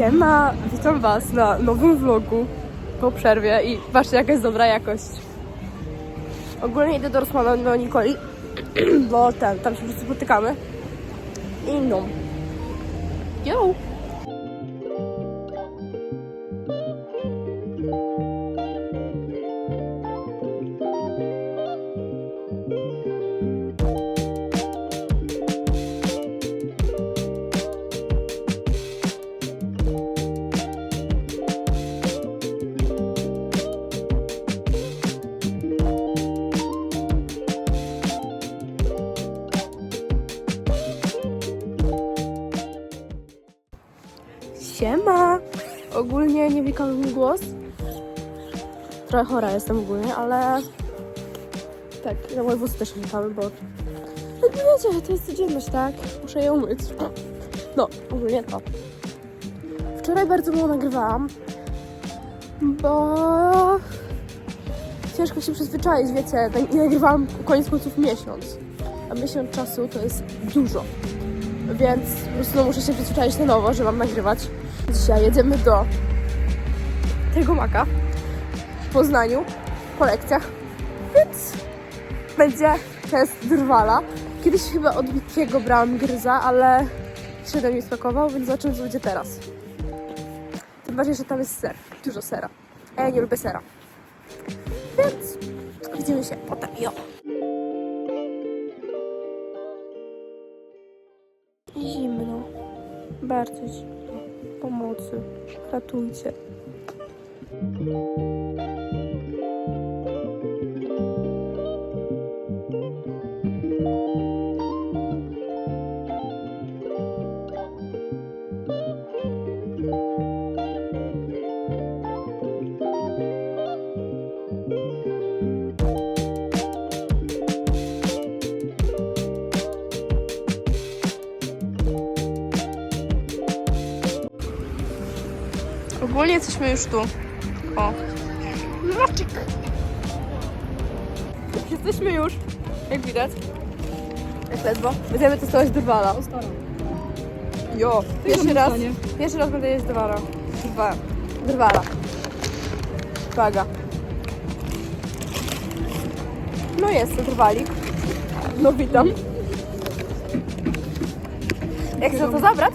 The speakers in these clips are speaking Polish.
Siema, witam was na nowym vlogu po przerwie i patrzcie jaka jest dobra jakość. Ogólnie idę do Rosmana, do Nikoli, bo ten, tam się wszyscy spotykamy. I no. Yo! Siema! Ogólnie nie wikam mi głos. Trochę chora jestem ogólnie, ale tak, na moje włosy też nie wikały, bo jakby wiecie, to jest codzienność, tak? Muszę je umyć. No, ogólnie to. Wczoraj bardzo mało nagrywałam, bo ciężko się przyzwyczaić, wiecie, tak nagrywałam koniec końców miesiąc, a miesiąc czasu to jest dużo. Więc po prostu no, muszę się przyzwyczaić na nowo, że mam nagrywać. Dzisiaj jedziemy do tego maka w Poznaniu po lekcjach, więc będzie test drwala. Kiedyś chyba od Wikiego brałam gryza, ale średnio mi smakował, więc zobaczymy, co będzie teraz. Tym bardziej, że tam jest ser, dużo sera. A ja nie lubię sera. Więc widzimy się potem, jo. Zimno. Bardzo zimno. Pomocy. Ratujcie. Ogólnie jesteśmy już tu. O. Maczek. Jesteśmy już, jak widać. Jak ledwo. Będziemy testować drwala. Jo, pierwszy raz, pierwszy raz będę jeść drwala. Drwa, drwala. Uwaga. No jest to drwalik. No witam. Jak chcę to zabrać?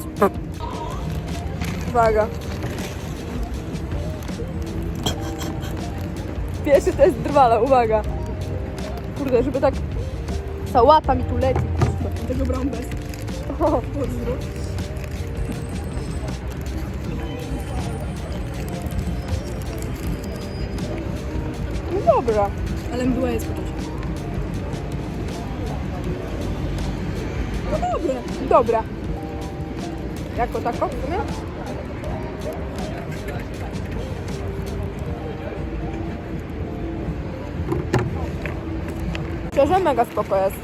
Uwaga. Pierwszy test drwala, uwaga. Kurde, żeby tak sałata mi tu leci. Kurde. Tego brałam bez. O, pozdro. No dobra. Ale mdła jest poczucie. No dobre. Dobra. Jako tako w Szczerze mega spoko jest.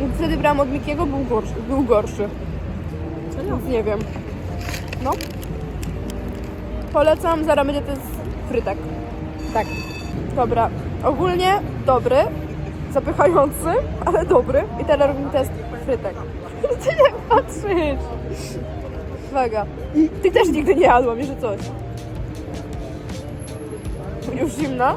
I Wtedy brałam od Mikiego, był gorszy. Był gorszy. Serio? Nie wiem. No. Polecam, zaraz będzie to z frytek. Tak. Dobra. Ogólnie dobry, zapychający, ale dobry. I teraz robimy test frytek. Ty jak patrzysz? Uwaga. Ty też nigdy nie jadłam, że coś. Już zimna?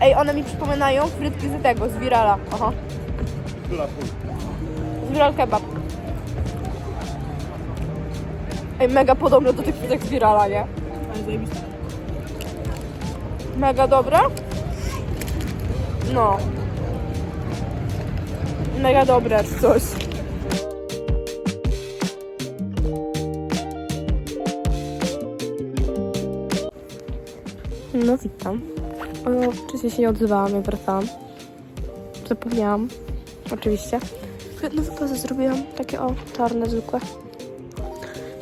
Ej, one mi przypominają frytki z tego, z Wirala. Aha. Z Viral Kebab. Ej, mega podobne do tych frytek z Virala, nie? Mega dobre. No. Mega dobre coś. No witam. O, wcześniej się nie odzywałam, jak wracałam. Zapomniałam. Oczywiście. No wypasy zrobiłam. Takie o, czarne, zwykłe.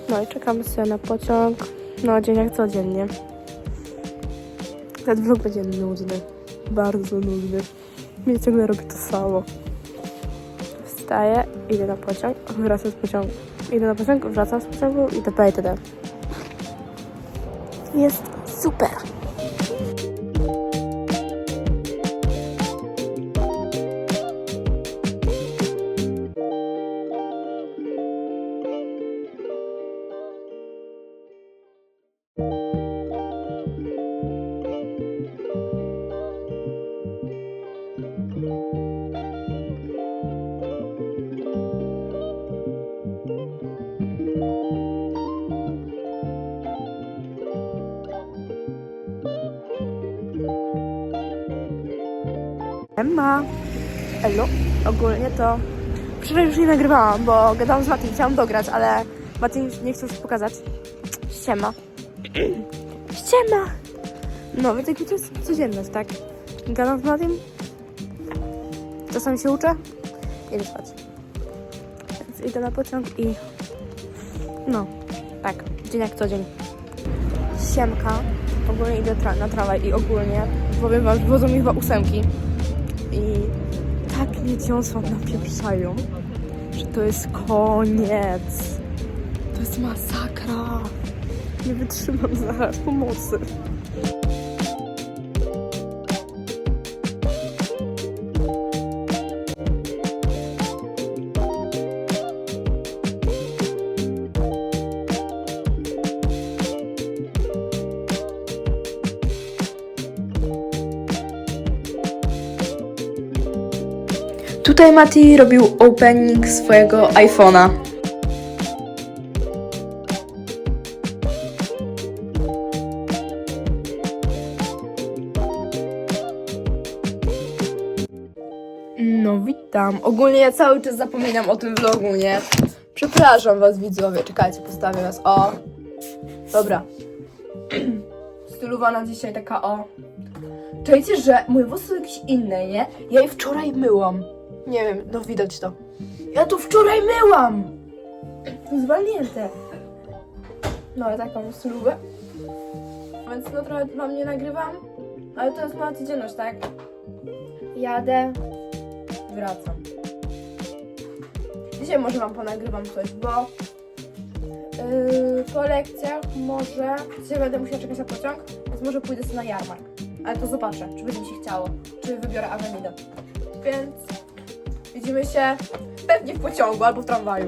No i czekamy sobie na pociąg. No, dzień jak codziennie. Ten vlog będzie nudny. Bardzo nudny. Mnie ciągle robi to samo. Wstaję, idę na pociąg, wracam z pociągu. Idę na pociąg, wracam z pociągu i itp. itd. Jest super. Emma. Elo. Ogólnie to... Wczoraj już nie nagrywałam, bo gadałam z Matim, chciałam dograć, ale Matim nie chciał się pokazać. Ściema. Ściema! No, więc jakby to jest codzienność, tak? Gadam z Matim. Czasami się uczę. Idę spać. Więc idę na pociąg i... No, tak. Dzień jak co dzień. Siemka. Ogólnie idę tra- na trawę i ogólnie powiem wam, wodzą mi chyba ósemki. I tak mnie dziąsą napieprzają, że to jest koniec. To jest masakra. Nie wytrzymam zaraz pomocy. Tutaj Mati robił opening swojego iPhone'a. No witam. Ogólnie ja cały czas zapominam o tym vlogu, nie? Przepraszam was widzowie. Czekajcie, postawię was. O. Dobra. Stylowana dzisiaj taka o. Czajcie, że moje włosy są jakieś inne, nie? Ja je wczoraj myłam. Nie wiem, no widać to. Ja to wczoraj myłam! Zwalnięte. No ale taką stylówę. Więc no trochę dla mnie nagrywam. Ale to jest moja codzienność, tak? Jadę, wracam. Dzisiaj może wam ponagrywam coś, bo yy, po lekcjach może dzisiaj będę musiała czekać na pociąg, więc może pójdę sobie na jarmark. Ale to zobaczę, czy będzie mi się chciało, czy wybiorę Avenidę. Więc widzimy się pewnie w pociągu albo w tramwaju.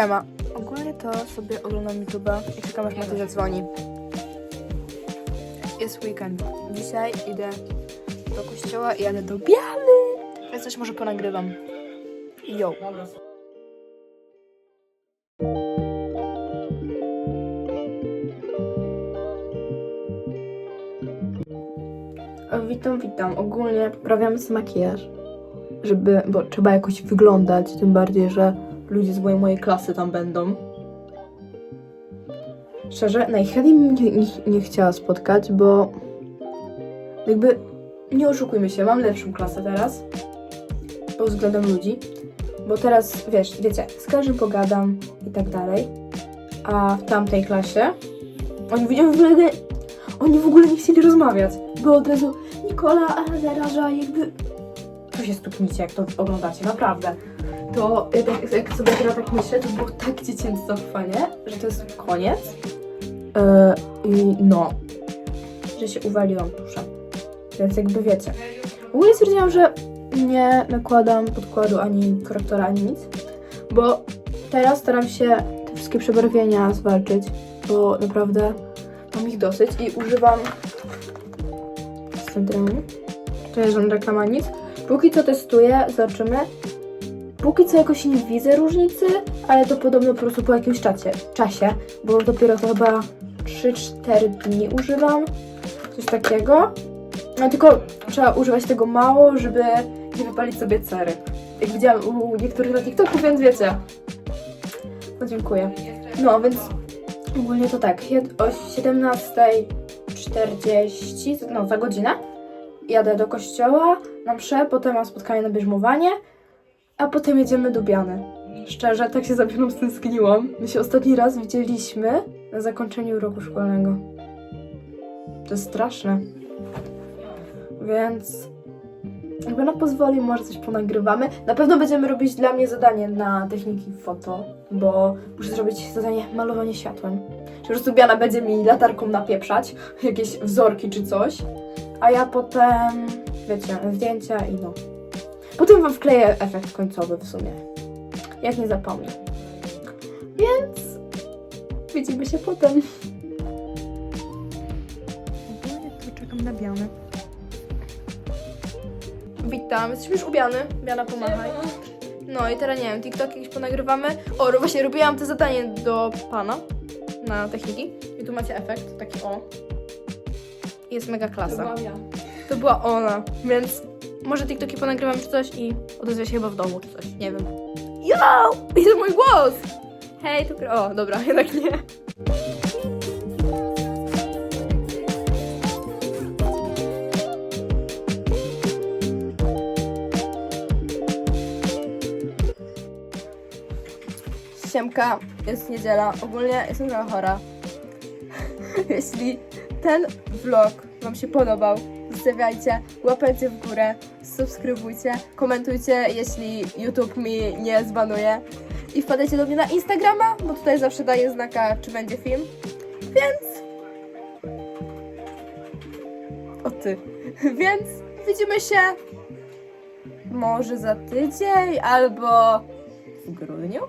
Siema. Ogólnie to sobie oglądam YouTube'a i czekam aż Maty zadzwoni. Jest weekend. Dzisiaj idę do kościoła i jadę do Biały. Więc coś może ponagrywam. Yo. O, Witam, witam. Ogólnie poprawiamy sobie makijaż, żeby, bo trzeba jakoś wyglądać, tym bardziej, że ludzie z mojej, mojej klasy tam będą. Szczerze, najchętniej bym nie, nie, nie chciała spotkać, bo jakby nie oszukujmy się, mam lepszą klasę teraz pod względem ludzi, bo teraz, wiesz, wiecie, z każdym pogadam i tak dalej, a w tamtej klasie oni, w ogóle, oni w ogóle nie chcieli rozmawiać, bo od razu Nikola, ale zaraża, jakby... Tu się stuknijcie, jak to oglądacie, naprawdę to jak, jak, sobie teraz tak myślę, to było tak dziecięco nie? że to jest koniec. Yy, no, że się uwaliłam tuszę. Więc jakby wiecie. W ogóle stwierdziłam, że nie nakładam podkładu ani korektora, ani nic, bo teraz staram się te wszystkie przebarwienia zwalczyć, bo naprawdę mam ich dosyć i używam z centralnie. To jest żadna reklama, nic. Póki co testuję, zobaczymy. Póki co jakoś nie widzę różnicy, ale to podobno po prostu po jakimś czasie, czasie bo dopiero to chyba 3-4 dni używam, coś takiego. No tylko trzeba używać tego mało, żeby nie wypalić sobie cery. Jak widziałam u niektórych na TikToku, więc wiecie. No dziękuję. No więc ogólnie to tak, o 17.40, no za godzinę jadę do kościoła na mszę, potem mam spotkanie na bierzmowanie, a potem jedziemy do Biany. Szczerze, tak się za Bianą stęskniłam. My się ostatni raz widzieliśmy na zakończeniu roku szkolnego. To jest straszne. Więc Jak ona pozwoli, może coś ponagrywamy. Na pewno będziemy robić dla mnie zadanie na techniki foto, bo muszę zrobić zadanie malowanie światłem. Że po prostu Biana będzie mi latarką napieprzać, jakieś wzorki czy coś, a ja potem, wiecie, zdjęcia i no. Potem wam wkleję efekt końcowy w sumie. Jak nie zapomnę. Więc widzimy się potem. To czekam na Bianę. Witam, jesteśmy już ubiany. Biana pomachaj. No i teraz nie wiem, TikTok jakieś ponagrywamy. O, właśnie robiłam to zadanie do pana na techniki. I tu macie efekt, taki o. Jest mega klasa. To była ona, więc może TikToki ponagrywam czy coś i odezwę się chyba w domu czy coś, nie wiem. Yo! Jest mój głos! Hej, tu... O, dobra, jednak nie. Siemka, jest niedziela. Ogólnie jestem trochę chora. Jeśli ten vlog Wam się podobał, zostawiajcie łapeczkę w górę, subskrybujcie, komentujcie, jeśli YouTube mi nie zbanuje. I wpadajcie do mnie na Instagrama, bo tutaj zawsze daję znaka, czy będzie film. Więc... O ty. Więc widzimy się może za tydzień albo w grudniu.